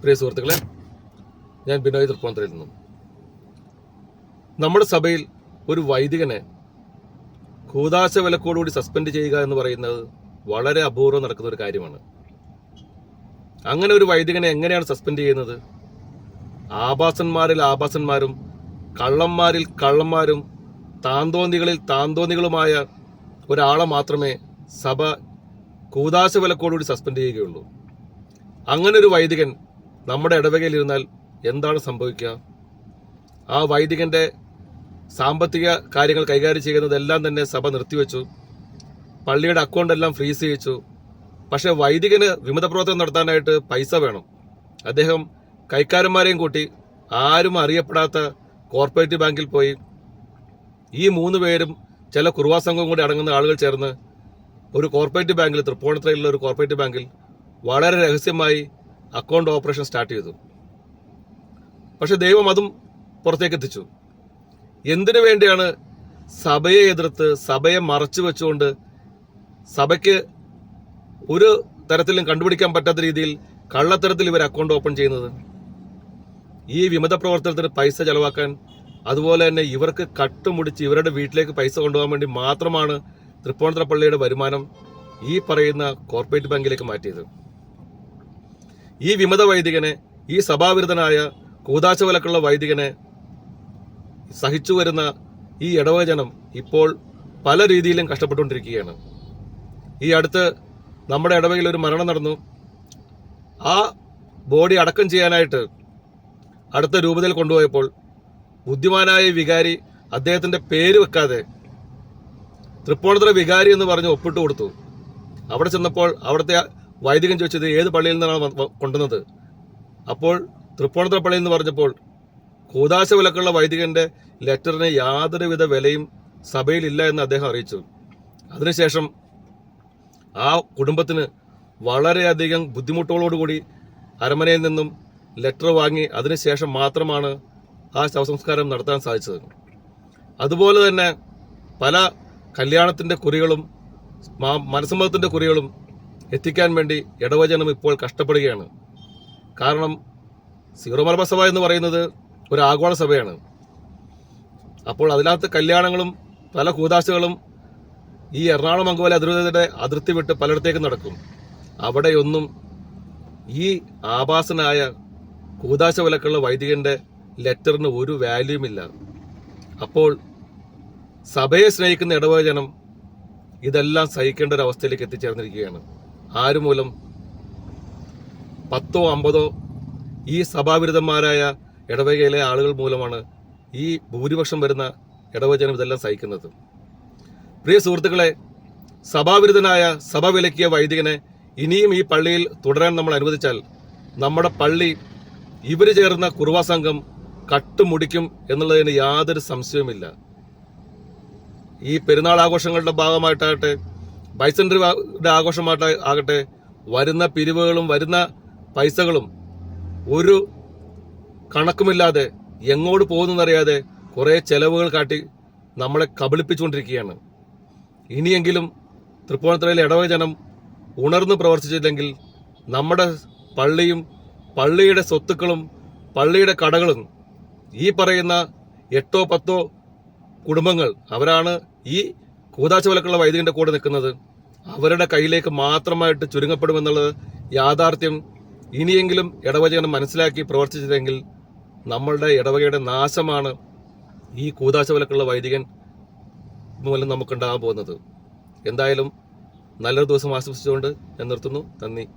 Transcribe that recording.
പ്രിയ സുഹൃത്തുക്കളെ ഞാൻ ബിനോയ് തൃപ്പൂണിത്തുറയിൽ നിന്നും. നമ്മുടെ സഭയിൽ ഒരു വൈദികനെ കൂതാശ വിലക്കോടുകൂടി സസ്പെൻഡ് ചെയ്യുക എന്ന് പറയുന്നത് വളരെ അപൂർവം നടക്കുന്ന ഒരു കാര്യമാണ്. അങ്ങനെ ഒരു വൈദികനെ എങ്ങനെയാണ് സസ്പെൻഡ് ചെയ്യുന്നത്? ആഭാസന്മാരിൽ ആഭാസന്മാരും കള്ളന്മാരിൽ കള്ളന്മാരും താന്തോന്നികളിൽ താന്തോന്നികളുമായ ഒരാളെ മാത്രമേ സഭ കൂതാശ വിലക്കോടുകൂടി സസ്പെൻഡ് ചെയ്യുകയുള്ളൂ. അങ്ങനെ ഒരു വൈദികൻ നമ്മുടെ ഇടവകയിലിരുന്നാൽ എന്താണ് സംഭവിക്കുക? ആ വൈദികന്റെ സാമ്പത്തിക കാര്യങ്ങൾ കൈകാര്യം ചെയ്യുന്നതെല്ലാം തന്നെ സഭ നിർത്തിവെച്ചു. പള്ളിയുടെ അക്കൗണ്ട് എല്ലാം ഫ്രീസ് ചെയ്യിച്ചു. പക്ഷേ വൈദികന് വിമത പ്രവർത്തനം നടത്താനായിട്ട് പൈസ വേണം. അദ്ദേഹം കൈക്കാരന്മാരെയും കൂട്ടി ആരും അറിയപ്പെടാത്ത കോർപ്പറേറ്റ് ബാങ്കിൽ പോയി. ഈ മൂന്ന് പേരും ചില കുറുവാ സംഘവും കൂടി അടങ്ങുന്ന ആളുകൾ ചേർന്ന് ഒരു കോർപ്പറേറ്റ് ബാങ്കിൽ തൃപ്പൂണിത്തറയിലുള്ള ഒരു കോർപ്പറേറ്റ് ബാങ്കിൽ വളരെ രഹസ്യമായി അക്കൗണ്ട് ഓപ്പറേഷൻ സ്റ്റാർട്ട് ചെയ്തു. പക്ഷെ ദൈവം അതും പുറത്തേക്ക് എത്തിച്ചു എന്തിനു വേണ്ടിയാണ് സഭയെ എതിർത്ത് സഭയെ മറച്ചു വെച്ചുകൊണ്ട് സഭയ്ക്ക് ഒരു തരത്തിലും കണ്ടുപിടിക്കാൻ പറ്റാത്ത രീതിയിൽ കള്ളത്തരത്തിൽ ഇവർ അക്കൗണ്ട് ഓപ്പൺ ചെയ്യുന്നത്? ഈ വിമത പ്രവർത്തനത്തിന് പൈസ ചെലവാക്കാൻ അതുപോലെ തന്നെ ഇവർക്ക് കട്ടുമുടിച്ച് ഇവരുടെ വീട്ടിലേക്ക് പൈസ കൊണ്ടുപോകാൻ വേണ്ടി മാത്രമാണ് തൃപ്പൂണിത്തുറ പള്ളിയുടെ വരുമാനം ഈ പറയുന്ന കോർപ്പറേറ്റ് ബാങ്കിലേക്ക് മാറ്റിയത്. ഈ വിമത വൈദികനെ ഈ സഭാവിരുദ്ധനായ കൂതാശ വിലക്കുള്ള വൈദികനെ സഹിച്ചു വരുന്ന ഈ ഇടവചനം ഇപ്പോൾ പല രീതിയിലും കഷ്ടപ്പെട്ടുകൊണ്ടിരിക്കുകയാണ്. ഈ അടുത്ത് നമ്മുടെ ഇടവകയിൽ ഒരു മരണം നടന്നു. ആ ബോഡി അടക്കം ചെയ്യാനായിട്ട് അടുത്ത രൂപതയിൽ കൊണ്ടുപോയപ്പോൾ ബുദ്ധിമാനായ വികാരി അദ്ദേഹത്തിന്റെ പേര് വെക്കാതെ തൃപ്പൂണിത്തുറ വികാരി എന്ന് പറഞ്ഞ് ഒപ്പിട്ട് കൊടുത്തു. അവിടെ ചെന്നപ്പോൾ അവിടുത്തെ വൈദികൻ ചോദിച്ചത് ഏത് പള്ളിയിൽ നിന്നാണ് കൊണ്ടുവന്നത്? അപ്പോൾ തൃപ്പൂണിത്തുറ പള്ളി എന്ന് പറഞ്ഞപ്പോൾ കൂതാശ വിലക്കുള്ള വൈദികന്റെ ലെറ്ററിന് യാതൊരുവിധ വിലയും സഭയിലില്ല എന്ന് അദ്ദേഹം അറിയിച്ചു. അതിനുശേഷം ആ കുടുംബത്തിന് വളരെയധികം ബുദ്ധിമുട്ടുകളോടുകൂടി അരമനയിൽ നിന്നും ലെറ്റർ വാങ്ങി അതിനുശേഷം മാത്രമാണ് ആ ശവസംസ്കാരം നടത്താൻ സാധിച്ചത്. അതുപോലെ തന്നെ പല കല്യാണത്തിന്റെ കുറികളും മനസ്സമ്മതത്തിന്റെ കുറികളും എത്തിക്കാൻ വേണ്ടി ഇടവചനം ഇപ്പോൾ കഷ്ടപ്പെടുകയാണ്. കാരണം സീറോ മലബാർ സഭ എന്ന് പറയുന്നത് ഒരു ആഗോള സഭയാണ്. അപ്പോൾ അതിനകത്ത് കല്യാണങ്ങളും പല കൂതാശകളും ഈ എറണാകുളം അങ്കോല അതിർത്തിയുടെ അതിർത്തി വിട്ട് പലയിടത്തേക്കും നടക്കും. അവിടെയൊന്നും ഈ ആഭാസനായ കൂതാശ വിലക്കുള്ള വൈദികന്റെ ലെറ്ററിന് ഒരു വാല്യൂമില്ല. അപ്പോൾ സഭയെ സ്നേഹിക്കുന്ന ഇടവചനം ഇതെല്ലാം സഹിക്കേണ്ട ഒരു അവസ്ഥയിലേക്ക് എത്തിച്ചേർന്നിരിക്കുകയാണ്. ആരുമൂലം പത്തോ അമ്പതോ ഈ സഭാവിരുദ്ധന്മാരായ ഇടവകയിലെ ആളുകൾ മൂലമാണ് ഈ ഭൂരിപക്ഷം വരുന്ന ഇടവചനം ഇതെല്ലാം സഹിക്കുന്നത്. പ്രിയ സുഹൃത്തുക്കളെ സഭാവിരുദ്ധനായ സഭ വിലക്കിയ വൈദികനെ ഇനിയും ഈ പള്ളിയിൽ തുടരാൻ നമ്മൾ അനുവദിച്ചാൽ നമ്മുടെ പള്ളി ഇവർ ചേർന്ന കുറുവാ സംഘം കട്ടുമുടിക്കും എന്നുള്ളതിന് യാതൊരു സംശയവുമില്ല. ഈ പെരുന്നാൾ ആഘോഷങ്ങളുടെ ഭാഗമായിട്ടാകട്ടെ ബൈസൻഡറിയുടെ ആഘോഷമായിട്ട് ആകട്ടെ വരുന്ന പിരിവുകളും വരുന്ന പൈസകളും ഒരു കണക്കുമില്ലാതെ എങ്ങോട്ട് പോകുന്നറിയാതെ കുറേ ചെലവുകൾ കാട്ടി നമ്മളെ കബളിപ്പിച്ചുകൊണ്ടിരിക്കുകയാണ്. ഇനിയെങ്കിലും തൃപ്പൂണിത്തുറയിലെ ഇടവജനം ഉണർന്ന് പ്രവർത്തിച്ചില്ലെങ്കിൽ നമ്മുടെ പള്ളിയും പള്ളിയുടെ സ്വത്തുക്കളും പള്ളിയുടെ കടകളും ഈ പറയുന്ന എട്ടോ പത്തോ കുടുംബങ്ങൾ അവരാണ് ഈ കൂതാച്ച വിലക്കുള്ള വൈദികന്റെ കൂടെ നിൽക്കുന്നത് അവരുടെ കയ്യിലേക്ക് മാത്രമായിട്ട് ചുരുങ്ങപ്പെടുമെന്നുള്ളത് യാഥാർത്ഥ്യം. ഇനിയെങ്കിലും ഇടവചകനം മനസ്സിലാക്കി പ്രവർത്തിച്ചില്ലെങ്കിൽ നമ്മളുടെ ഇടവകയുടെ നാശമാണ് ഈ കൂതാശ വിലക്കുള്ള വൈദികൻ മൂലം നമുക്കുണ്ടാകാൻ പോകുന്നത്. എന്തായാലും നല്ലൊരു ദിവസം ആശംസിച്ചുകൊണ്ട് ഞാൻ നിർത്തുന്നു. നന്ദി.